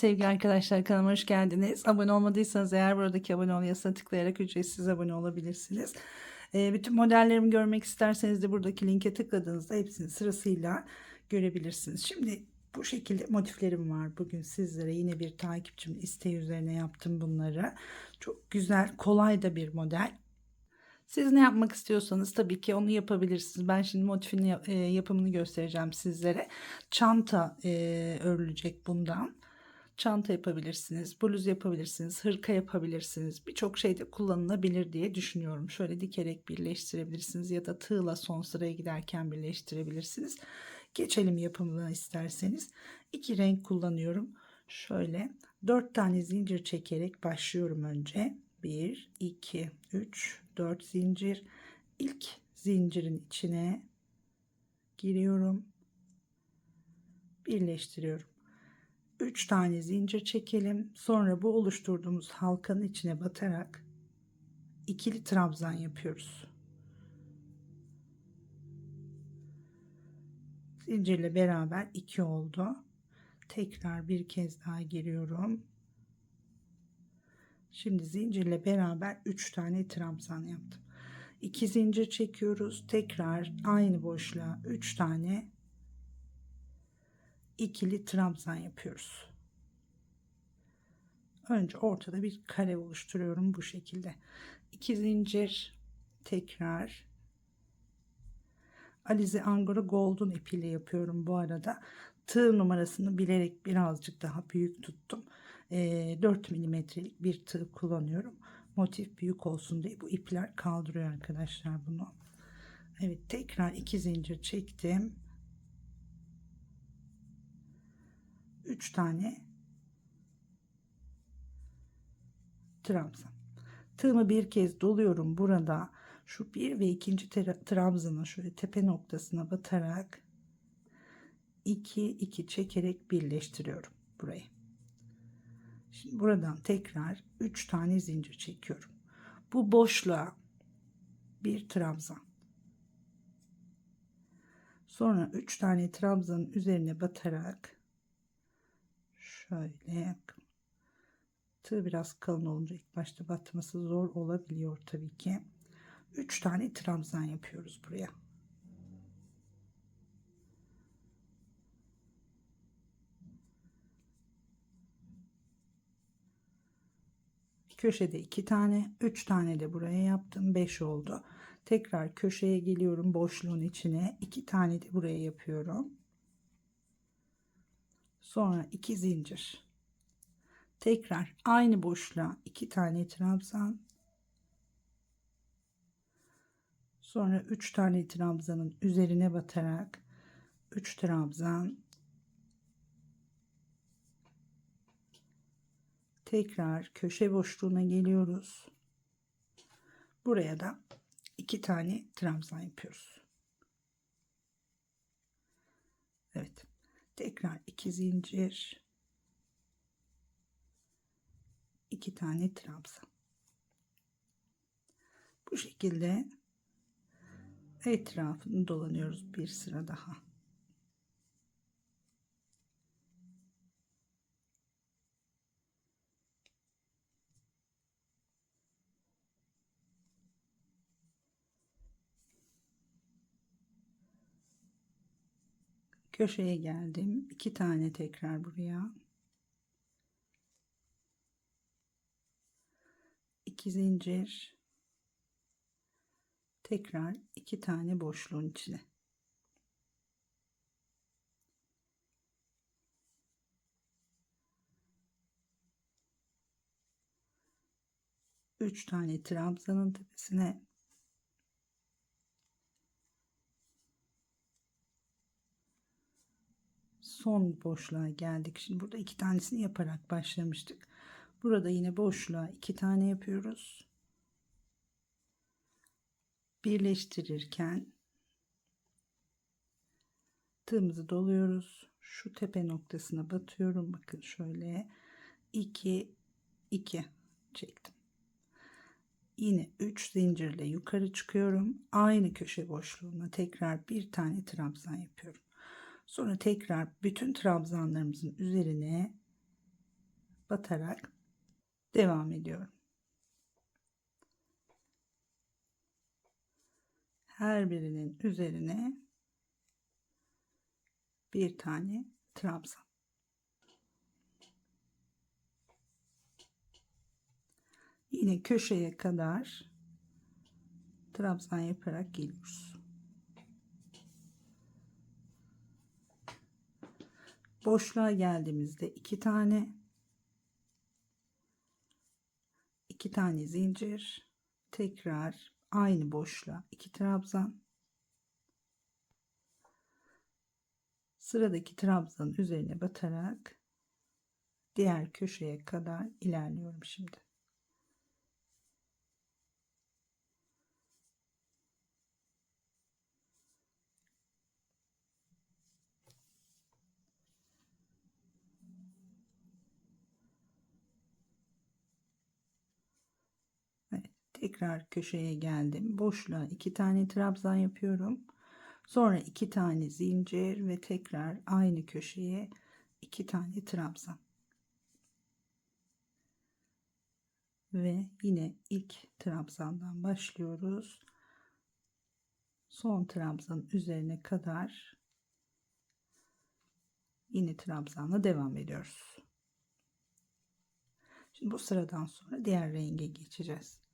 Sevgili arkadaşlar kanalıma hoş geldiniz. Abone olmadıysanız eğer buradaki abone ol yazısına tıklayarak ücretsiz abone olabilirsiniz. Ee, bütün modellerimi görmek isterseniz de buradaki linke tıkladığınızda hepsini sırasıyla görebilirsiniz. Şimdi bu şekilde motiflerim var. Bugün sizlere yine bir takipçim isteği üzerine yaptım bunları. Çok güzel, kolay da bir model. Siz ne yapmak istiyorsanız tabii ki onu yapabilirsiniz. Ben şimdi motifin e, yapımını göstereceğim sizlere. Çanta e, örülecek bundan. Çanta yapabilirsiniz, bluz yapabilirsiniz, hırka yapabilirsiniz. Birçok şeyde kullanılabilir diye düşünüyorum. Şöyle dikerek birleştirebilirsiniz ya da tığla son sıraya giderken birleştirebilirsiniz. Geçelim yapımına isterseniz. İki renk kullanıyorum. Şöyle dört tane zincir çekerek başlıyorum önce. 1, 2, 3, 4 zincir. İlk zincirin içine giriyorum. Birleştiriyorum. 3 tane zincir çekelim. Sonra bu oluşturduğumuz halkanın içine batarak ikili trabzan yapıyoruz. Zincirle beraber 2 oldu. Tekrar bir kez daha giriyorum. Şimdi zincirle beraber 3 tane trabzan yaptım. 2 zincir çekiyoruz. Tekrar aynı boşluğa 3 tane ikili trabzan yapıyoruz. Önce ortada bir kare oluşturuyorum bu şekilde. 2 zincir tekrar Alize Angora Golden ipiyle yapıyorum bu arada. Tığ numarasını bilerek birazcık daha büyük tuttum. Ee, 4 milimetrelik bir tığ kullanıyorum. Motif büyük olsun diye bu ipler kaldırıyor arkadaşlar bunu. Evet tekrar iki zincir çektim. 3 tane trabzan. Tığımı bir kez doluyorum burada. Şu bir ve ikinci tra- trabzana şöyle tepe noktasına batarak 2 2 çekerek birleştiriyorum burayı. Şimdi buradan tekrar 3 tane zincir çekiyorum. Bu boşluğa bir trabzan. Sonra 3 tane trabzanın üzerine batarak şöyle tığ biraz kalın olunca ilk başta batması zor olabiliyor tabii ki. 3 tane trabzan yapıyoruz buraya. Köşede 2 tane, 3 tane de buraya yaptım. 5 oldu. Tekrar köşeye geliyorum boşluğun içine. 2 tane de buraya yapıyorum. Sonra 2 zincir. Tekrar aynı boşluğa 2 tane trabzan. Sonra 3 tane trabzanın üzerine batarak 3 trabzan tekrar köşe boşluğuna geliyoruz. Buraya da 2 tane trabzan yapıyoruz. Evet. Tekrar 2 zincir 2 tane trabzan. Bu şekilde etrafını dolanıyoruz bir sıra daha. Köşeye geldim. iki tane tekrar buraya. iki zincir tekrar iki tane boşluğun içine. Üç tane trabzanın tepesine son boşluğa geldik. Şimdi burada iki tanesini yaparak başlamıştık. Burada yine boşluğa iki tane yapıyoruz. Birleştirirken tığımızı doluyoruz. Şu tepe noktasına batıyorum. Bakın şöyle 2 2 çektim. Yine 3 zincirle yukarı çıkıyorum. Aynı köşe boşluğuna tekrar bir tane trabzan yapıyorum. Sonra tekrar bütün trabzanlarımızın üzerine batarak devam ediyorum. Her birinin üzerine bir tane trabzan. Yine köşeye kadar trabzan yaparak geliyoruz. Boşluğa geldiğimizde iki tane. İki tane zincir. Tekrar aynı boşluğa iki trabzan. Sıradaki trabzanın üzerine batarak diğer köşeye kadar ilerliyorum şimdi. Evet, tekrar köşeye geldim. Boşluğa iki tane trabzan yapıyorum. Sonra iki tane zincir ve tekrar aynı köşeye iki tane trabzan. Ve yine ilk trabzandan başlıyoruz. Son trabzanın üzerine kadar yine trabzanla devam ediyoruz. Şimdi bu sıradan sonra diğer renge geçeceğiz.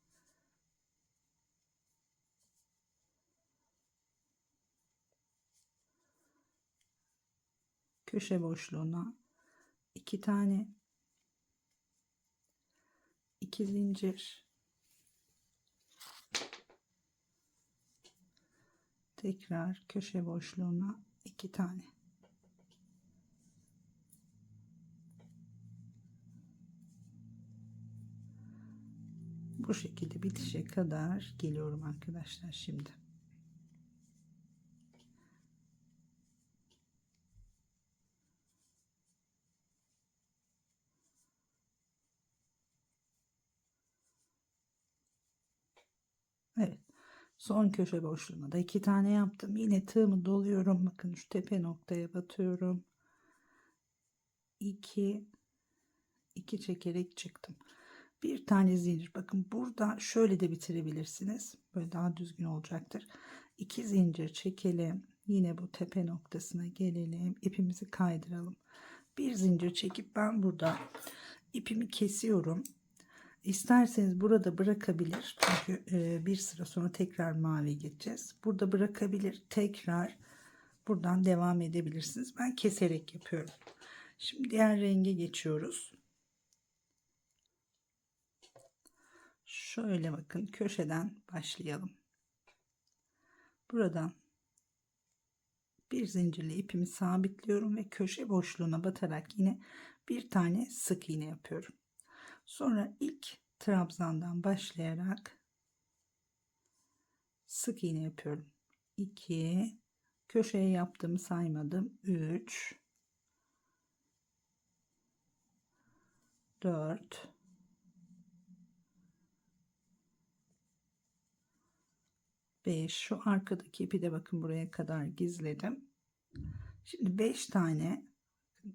Köşe boşluğuna. İki tane. İki zincir. Tekrar köşe boşluğuna iki tane. Bu şekilde bitişe kadar geliyorum arkadaşlar şimdi Evet. Son köşe boşluğuna da iki tane yaptım. Yine tığımı doluyorum. Bakın şu tepe noktaya batıyorum. 2 2 çekerek çıktım. Bir tane zincir. Bakın burada şöyle de bitirebilirsiniz. Böyle daha düzgün olacaktır. 2 zincir çekelim. Yine bu tepe noktasına gelelim. İpimizi kaydıralım. Bir zincir çekip ben burada ipimi kesiyorum. İsterseniz burada bırakabilir. Çünkü e, bir sıra sonra tekrar mavi geçeceğiz. Burada bırakabilir. Tekrar buradan devam edebilirsiniz. Ben keserek yapıyorum. Şimdi diğer renge geçiyoruz. Şöyle bakın köşeden başlayalım. Buradan bir zincirli ipimi sabitliyorum ve köşe boşluğuna batarak yine bir tane sık iğne yapıyorum. Sonra ilk trabzandan başlayarak sık iğne yapıyorum. 2 köşeye yaptığımı saymadım. 3 4 5 şu arkadaki ipi de bakın buraya kadar gizledim. Şimdi 5 tane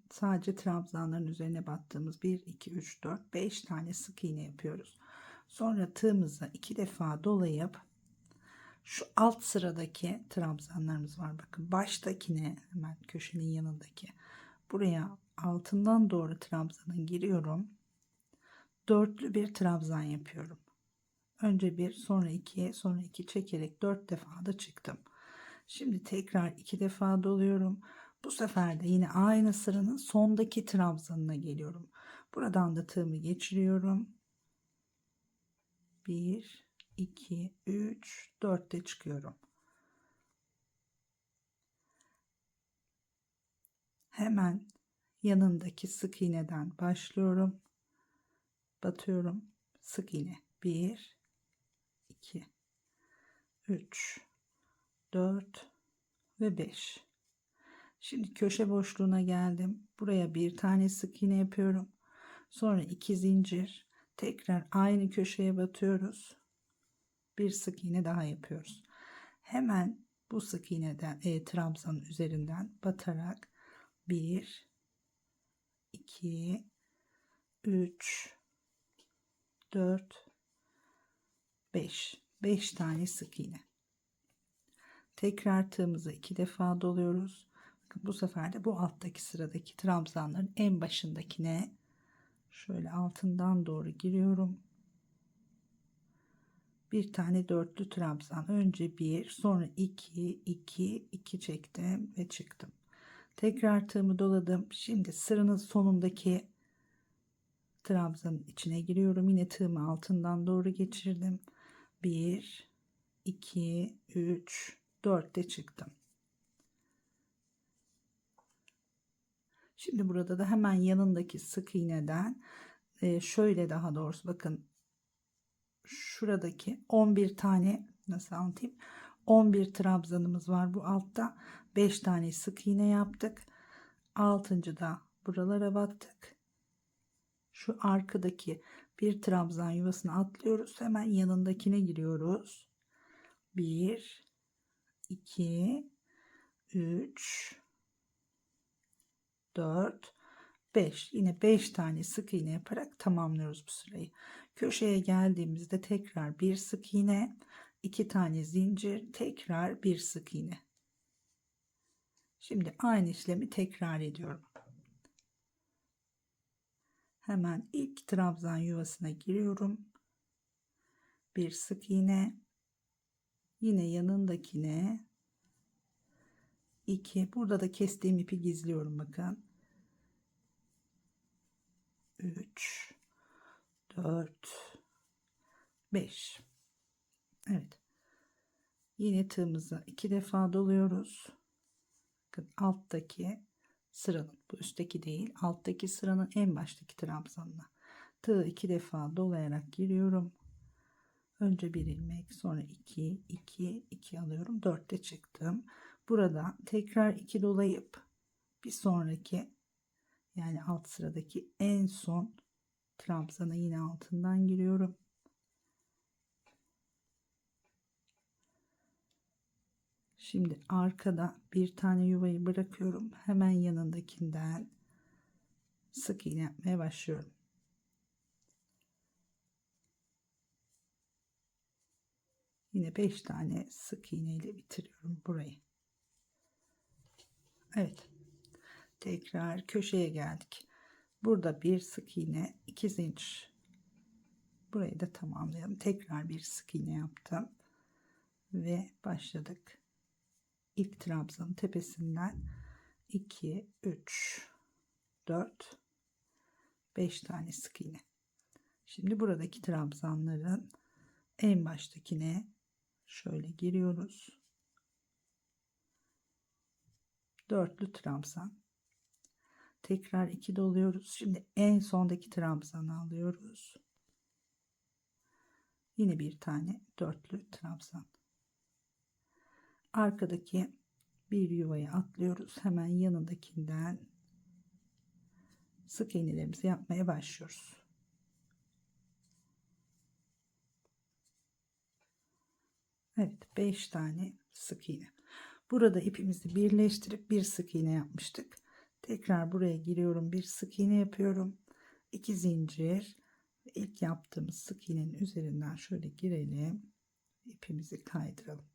sadece trabzanların üzerine battığımız 1 2 3 4 5 tane sık iğne yapıyoruz. Sonra tığımızı iki defa dolayıp şu alt sıradaki trabzanlarımız var. Bakın baştakine hemen köşenin yanındaki buraya altından doğru trabzana giriyorum. Dörtlü bir trabzan yapıyorum. Önce bir sonra iki sonra iki çekerek dört defa da çıktım. Şimdi tekrar iki defa doluyorum. Bu sefer de yine aynı sıranın sondaki trabzanına geliyorum. Buradan da tığımı geçiriyorum. 1 2 3 4 de çıkıyorum. Hemen yanındaki sık iğneden başlıyorum. Batıyorum. Sık iğne. 1 2 3 4 ve 5 Şimdi köşe boşluğuna geldim. Buraya bir tane sık iğne yapıyorum. Sonra iki zincir. Tekrar aynı köşeye batıyoruz. Bir sık iğne daha yapıyoruz. Hemen bu sık iğneden e, trabzanın üzerinden batarak 1 2 3 4 5 5 tane sık iğne tekrar tığımızı iki defa doluyoruz Bu sefer de bu alttaki sıradaki trabzanların en başındakine şöyle altından doğru giriyorum. Bir tane dörtlü trabzan. Önce bir sonra iki iki iki çektim ve çıktım. Tekrar tığımı doladım. Şimdi sıranın sonundaki trabzanın içine giriyorum. Yine tığımı altından doğru geçirdim. 1 2 3 4 de çıktım şimdi burada da hemen yanındaki sık iğneden e, şöyle daha doğrusu bakın şuradaki 11 tane nasıl anlatayım? 11 trabzanımız var bu altta. 5 tane sık iğne yaptık. 6. da buralara battık şu arkadaki bir trabzan yuvasını atlıyoruz. Hemen yanındakine giriyoruz. 1 2 3 4 5 yine 5 tane sık iğne yaparak tamamlıyoruz bu sırayı köşeye geldiğimizde tekrar bir sık iğne iki tane zincir tekrar bir sık iğne. Şimdi aynı işlemi tekrar ediyorum. Hemen ilk trabzan yuvasına giriyorum. Bir sık iğne. Yine yanındakine 2 burada da kestiğim ipi gizliyorum bakın. 3 4 5 Evet. Yine tığımızı iki defa doluyoruz. Bakın alttaki sıranın bu üstteki değil alttaki sıranın en baştaki trabzanına tığı iki defa dolayarak giriyorum. Önce bir ilmek sonra 2 2 2 alıyorum 4'te çıktım burada tekrar 2 dolayıp bir sonraki yani alt sıradaki en son trabzana yine altından giriyorum Şimdi arkada bir tane yuvayı bırakıyorum. Hemen yanındakinden sık iğne yapmaya başlıyorum. Yine 5 tane sık iğne ile bitiriyorum burayı. Evet. Tekrar köşeye geldik. Burada bir sık iğne, iki zincir. Burayı da tamamlayalım. Tekrar bir sık iğne yaptım ve başladık ilk trabzanın tepesinden 2 3 4 5 tane sık iğne şimdi buradaki trabzanların en baştakine şöyle giriyoruz dörtlü trabzan tekrar 2 doluyoruz şimdi en sondaki trabzanı alıyoruz yine bir tane dörtlü trabzan arkadaki bir yuvaya atlıyoruz. Hemen yanındakinden sık iğnelerimizi yapmaya başlıyoruz. Evet 5 tane sık iğne. Burada ipimizi birleştirip bir sık iğne yapmıştık. Tekrar buraya giriyorum. Bir sık iğne yapıyorum. 2 zincir. İlk yaptığımız sık iğnenin üzerinden şöyle girelim. İpimizi kaydıralım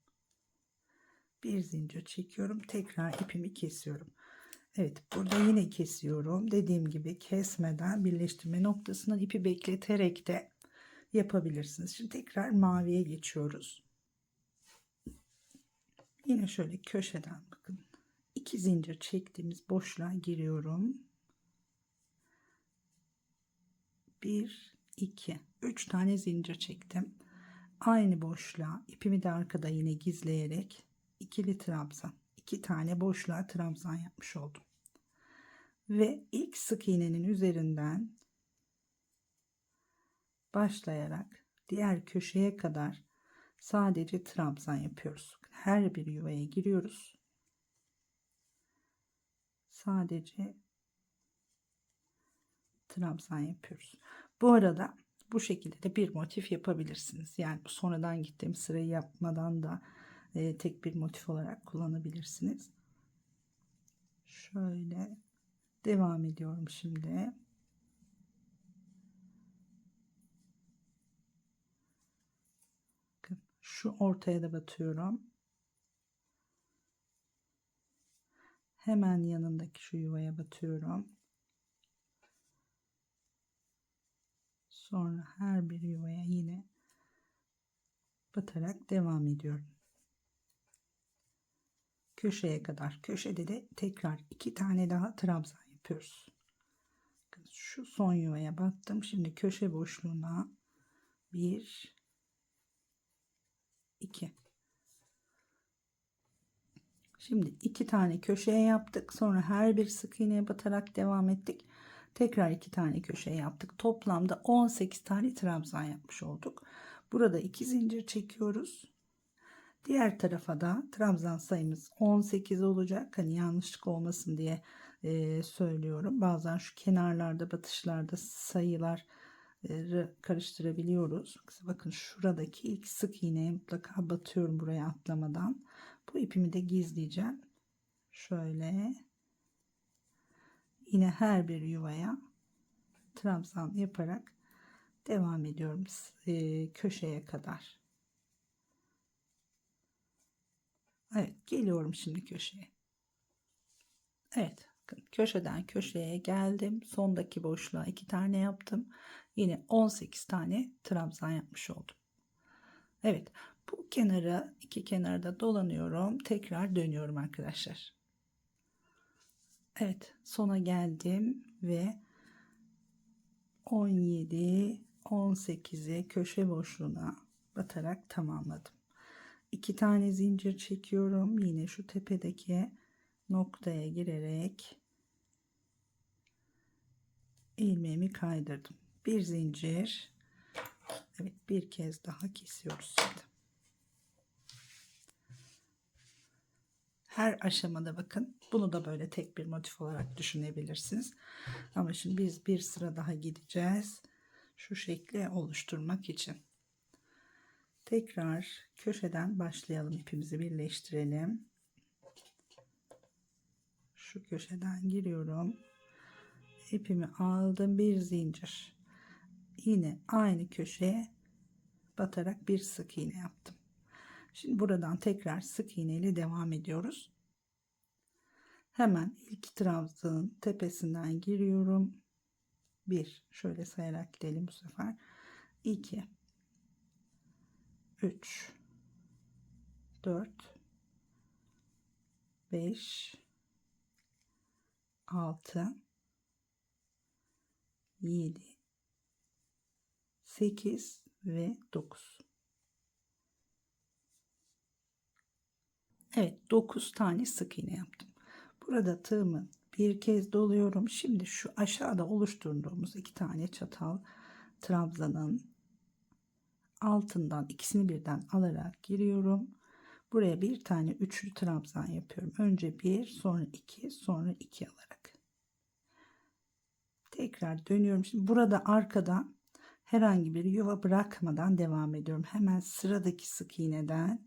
bir zincir çekiyorum tekrar ipimi kesiyorum Evet burada yine kesiyorum dediğim gibi kesmeden birleştirme noktasından ipi bekleterek de yapabilirsiniz şimdi tekrar maviye geçiyoruz yine şöyle köşeden bakın. İki zincir çektiğimiz boşluğa giriyorum. 1 2 3 tane zincir çektim. Aynı boşluğa ipimi de arkada yine gizleyerek ikili trabzan iki tane boşluğa trabzan yapmış oldum. Ve ilk sık iğnenin üzerinden başlayarak diğer köşeye kadar sadece trabzan yapıyoruz her bir yuvaya giriyoruz. Sadece trabzan yapıyoruz. Bu arada bu şekilde de bir motif yapabilirsiniz. Yani sonradan gittiğim sırayı yapmadan da e, tek bir motif olarak kullanabilirsiniz. Şöyle devam ediyorum şimdi. Şu ortaya da batıyorum. Hemen yanındaki şu yuvaya batıyorum. Sonra her bir yuvaya yine batarak devam ediyorum. Köşeye kadar. Köşede de tekrar iki tane daha trabzan yapıyoruz. Şu son yuvaya battım. Şimdi köşe boşluğuna bir iki. Şimdi iki tane köşeye yaptık. Sonra her bir sık iğneye batarak devam ettik. Tekrar iki tane köşeye yaptık. Toplamda 18 tane trabzan yapmış olduk. Burada iki zincir çekiyoruz. Diğer tarafa da trabzan sayımız 18 olacak. Hani yanlışlık olmasın diye e, söylüyorum. Bazen şu kenarlarda batışlarda sayılar karıştırabiliyoruz. Bakın şuradaki ilk sık iğneye mutlaka batıyorum buraya atlamadan. Bu ipimi de gizleyeceğim. Şöyle yine her bir yuvaya trabzan yaparak devam ediyorum e, köşeye kadar. Evet geliyorum şimdi köşeye. Evet köşeden köşeye geldim. Sondaki boşluğa iki tane yaptım. Yine 18 tane trabzan yapmış oldum. Evet bu kenara iki kenarda dolanıyorum. Tekrar dönüyorum arkadaşlar. Evet sona geldim ve 17 18'e köşe boşluğuna batarak tamamladım. İki tane zincir çekiyorum. Yine şu tepedeki noktaya girerek ilmeğimi kaydırdım. Bir zincir. Evet bir kez daha kesiyoruz şimdi. Her aşamada bakın bunu da böyle tek bir motif olarak düşünebilirsiniz. Ama şimdi biz bir sıra daha gideceğiz. Şu şekli oluşturmak için. Tekrar köşeden başlayalım. ipimizi birleştirelim. Şu köşeden giriyorum. İpimi aldım bir zincir. Yine aynı köşeye batarak bir sık iğne yaptım. Şimdi buradan tekrar sık iğne ile devam ediyoruz. Hemen ilk trabzanın tepesinden giriyorum. 1 şöyle sayarak gidelim bu sefer. 2 3 4 5 6 7 8 ve 9 Evet 9 tane sık iğne yaptım. Burada tığımı bir kez doluyorum. Şimdi şu aşağıda oluşturduğumuz iki tane çatal trabzanın altından ikisini birden alarak giriyorum. Buraya bir tane üçlü trabzan yapıyorum. Önce bir, sonra iki, sonra iki alarak. Tekrar dönüyorum. Şimdi burada arkada herhangi bir yuva bırakmadan devam ediyorum. Hemen sıradaki sık iğneden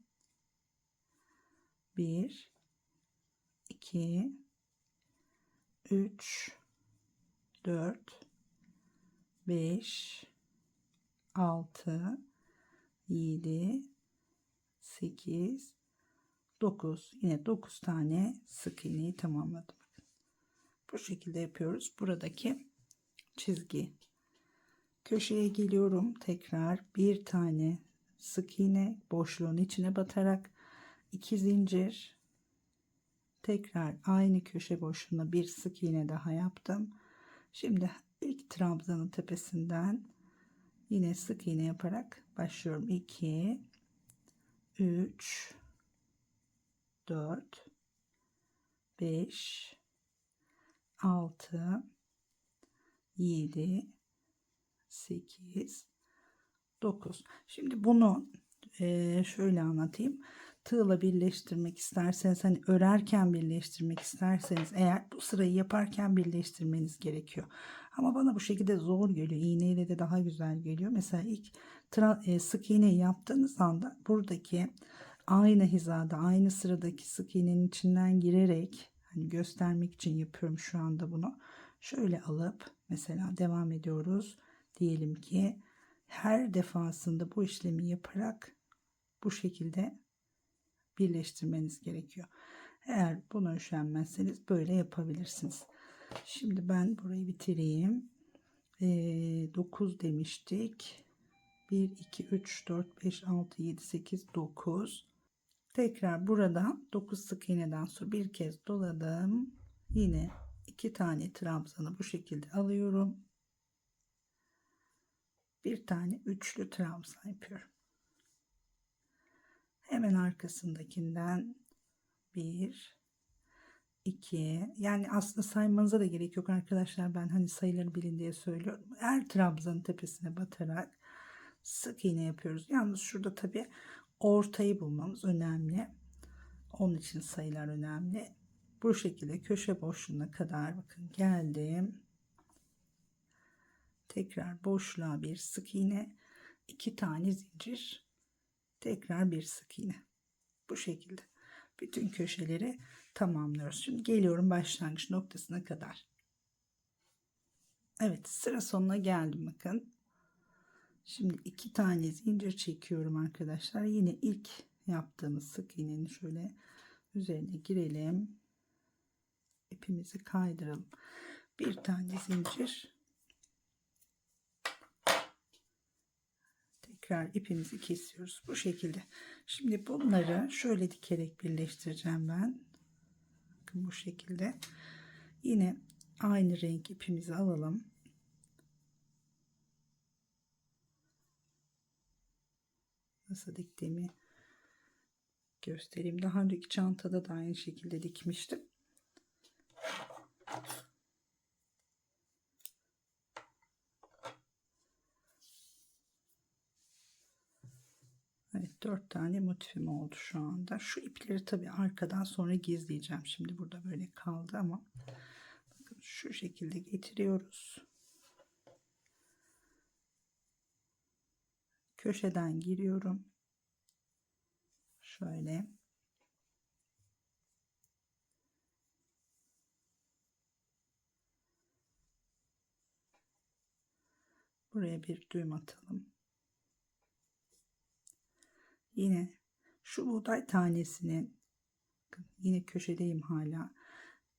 1 2 3 4 5 6 7 8 9 yine 9 tane sık iğneyi tamamladım. Bu şekilde yapıyoruz. Buradaki çizgi köşeye geliyorum. Tekrar bir tane sık iğne boşluğun içine batarak iki zincir tekrar aynı köşe boşluğuna bir sık iğne daha yaptım. Şimdi ilk trabzanın tepesinden yine sık iğne yaparak başlıyorum. 2 3 4 5 6 7 8 9 şimdi bunu şöyle anlatayım tığla birleştirmek isterseniz hani örerken birleştirmek isterseniz eğer bu sırayı yaparken birleştirmeniz gerekiyor. Ama bana bu şekilde zor geliyor. İğneyle de daha güzel geliyor. Mesela ilk e, sık iğne yaptığınız anda buradaki aynı hizada aynı sıradaki sık iğnenin içinden girerek hani göstermek için yapıyorum şu anda bunu. Şöyle alıp mesela devam ediyoruz. Diyelim ki her defasında bu işlemi yaparak bu şekilde birleştirmeniz gerekiyor. Eğer buna üşenmezseniz böyle yapabilirsiniz. Şimdi ben burayı bitireyim. 9 demiştik. 1, 2, 3, 4, 5, 6, 7, 8, 9. Tekrar buradan 9 sık iğneden sonra bir kez doladım. Yine iki tane trabzanı bu şekilde alıyorum. Bir tane üçlü trabzan yapıyorum. Hemen arkasındakinden bir, iki. Yani aslında saymanıza da gerek yok arkadaşlar. Ben hani sayıları bilin diye söylüyorum. Her trabzanın tepesine batarak sık iğne yapıyoruz. Yalnız şurada tabi ortayı bulmamız önemli. Onun için sayılar önemli. Bu şekilde köşe boşluğuna kadar bakın geldim. Tekrar boşluğa bir sık iğne, iki tane zincir, tekrar bir sık iğne. Bu şekilde bütün köşeleri tamamlıyoruz. Şimdi geliyorum başlangıç noktasına kadar. Evet sıra sonuna geldim bakın. Şimdi iki tane zincir çekiyorum arkadaşlar. Yine ilk yaptığımız sık iğnenin şöyle üzerine girelim. İpimizi kaydıralım. Bir tane zincir. Tekrar ipimizi kesiyoruz. Bu şekilde. Şimdi bunları şöyle dikerek birleştireceğim ben. Bakın bu şekilde. Yine aynı renk ipimizi alalım. nasıl diktiğimi göstereyim. Daha önceki çantada da aynı şekilde dikmiştim. Evet dört tane motifim oldu şu anda. Şu ipleri tabi arkadan sonra gizleyeceğim. Şimdi burada böyle kaldı ama bakın şu şekilde getiriyoruz. köşeden giriyorum. Şöyle. Buraya bir düğüm atalım. Yine şu buğday tanesinin yine köşedeyim hala.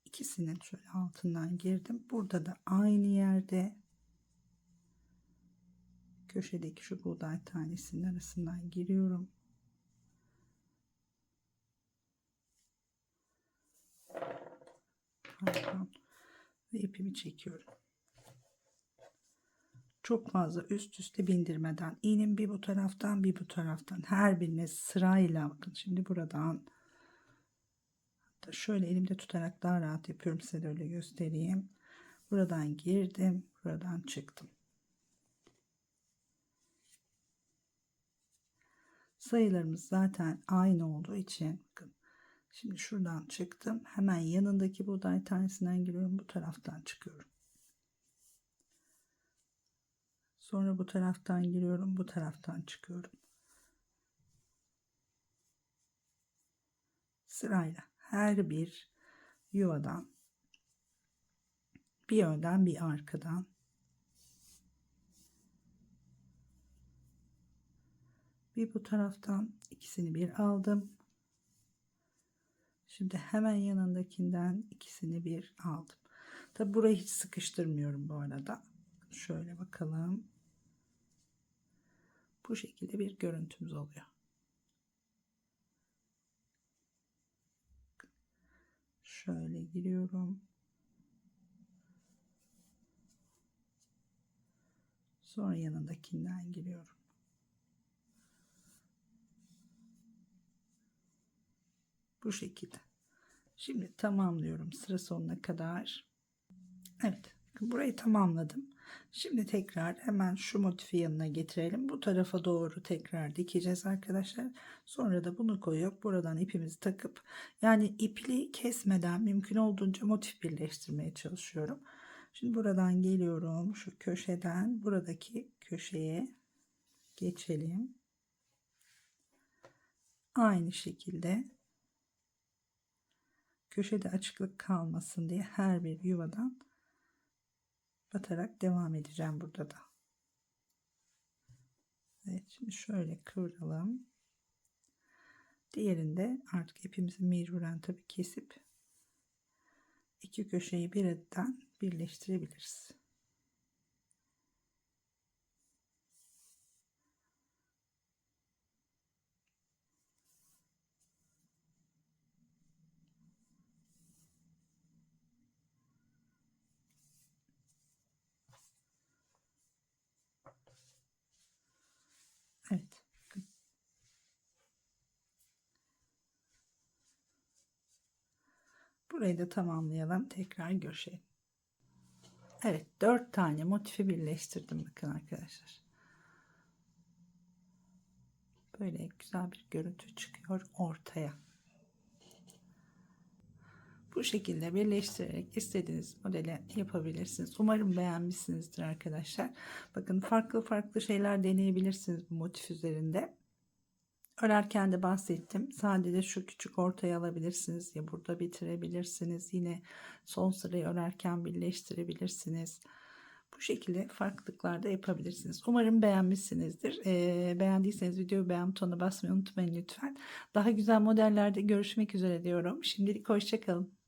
İkisinin şöyle altından girdim. Burada da aynı yerde köşedeki şu buğday tanesinin arasından giriyorum. Ve ipimi çekiyorum. Çok fazla üst üste bindirmeden iğnem bir bu taraftan bir bu taraftan her birine sırayla bakın şimdi buradan hatta şöyle elimde tutarak daha rahat yapıyorum size de öyle göstereyim. Buradan girdim, buradan çıktım. sayılarımız zaten aynı olduğu için bakın şimdi şuradan çıktım hemen yanındaki buğday tanesinden giriyorum bu taraftan çıkıyorum sonra bu taraftan giriyorum bu taraftan çıkıyorum sırayla her bir yuvadan bir önden bir arkadan bir bu taraftan ikisini bir aldım. Şimdi hemen yanındakinden ikisini bir aldım. Tabi burayı hiç sıkıştırmıyorum bu arada. Şöyle bakalım. Bu şekilde bir görüntümüz oluyor. Şöyle giriyorum. Sonra yanındakinden giriyorum. Bu şekilde. Şimdi tamamlıyorum sıra sonuna kadar. Evet burayı tamamladım. Şimdi tekrar hemen şu motifi yanına getirelim. Bu tarafa doğru tekrar dikeceğiz arkadaşlar. Sonra da bunu koyup buradan ipimizi takıp yani ipli kesmeden mümkün olduğunca motif birleştirmeye çalışıyorum. Şimdi buradan geliyorum şu köşeden buradaki köşeye geçelim. Aynı şekilde köşede açıklık kalmasın diye her bir yuvadan batarak devam edeceğim burada da. Evet şimdi şöyle kıvıralım. Diğerinde artık ipimizi mecburen tabii kesip iki köşeyi birden birleştirebiliriz. Evet. Burayı da tamamlayalım. Tekrar görüşelim. Evet. Dört tane motifi birleştirdim. Bakın arkadaşlar. Böyle güzel bir görüntü çıkıyor ortaya. Bu şekilde birleştirerek istediğiniz modele yapabilirsiniz. Umarım beğenmişsinizdir arkadaşlar. Bakın farklı farklı şeyler deneyebilirsiniz bu motif üzerinde. Örerken de bahsettim. Sadece şu küçük ortaya alabilirsiniz ya burada bitirebilirsiniz. Yine son sırayı örerken birleştirebilirsiniz. Bu şekilde farklılıklar da yapabilirsiniz. Umarım beğenmişsinizdir. Ee, beğendiyseniz videoyu beğen butonuna basmayı unutmayın lütfen. Daha güzel modellerde görüşmek üzere diyorum. Şimdilik hoşçakalın.